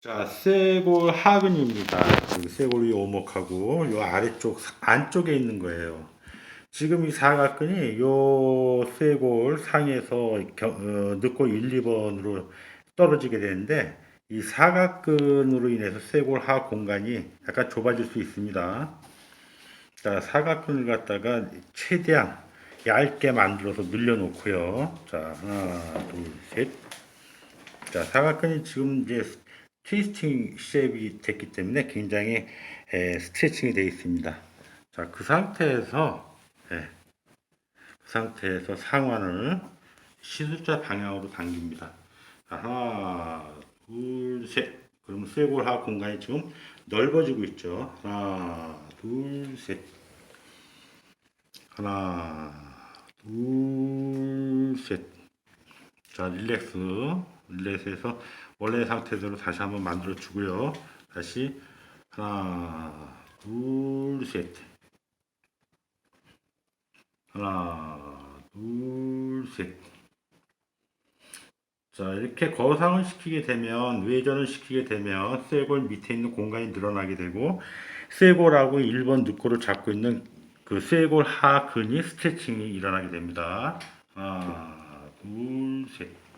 자, 쇄골 하근입니다. 쇄골이 오목하고 요 아래쪽 사- 안쪽에 있는 거예요. 지금 이 사각근이 요 쇄골 상에서 겨- 어, 늑골 1, 2번으로 떨어지게 되는데 이 사각근으로 인해서 쇄골 하 공간이 약간 좁아질 수 있습니다. 자, 사각근을 갖다가 최대한 얇게 만들어서 늘려놓고요. 자, 하나, 둘, 셋. 자, 사각근이 지금 이제 트위스팅 쉐입이 됐기 때문에 굉장히 에, 스트레칭이 되어 있습니다. 자, 그 상태에서 예, 그 상태에서 상완을 시술자 방향으로 당깁니다. 자, 하나, 둘, 셋. 그럼 쇄골하 공간이 지금 넓어지고 있죠. 하나, 둘, 셋. 하나, 둘, 셋. 자, 릴렉스. 릴렉스해서 원래 상태대로 다시 한번 만들어 주고요. 다시 하나, 둘, 셋. 하나, 둘, 셋. 자, 이렇게 거상을 시키게 되면, 외전을 시키게 되면, 쇄골 밑에 있는 공간이 늘어나게 되고, 쇄골하고 1번 늑골을 잡고 있는 그 쇄골 하근이 스트레칭이 일어나게 됩니다. 하나, 둘, 셋.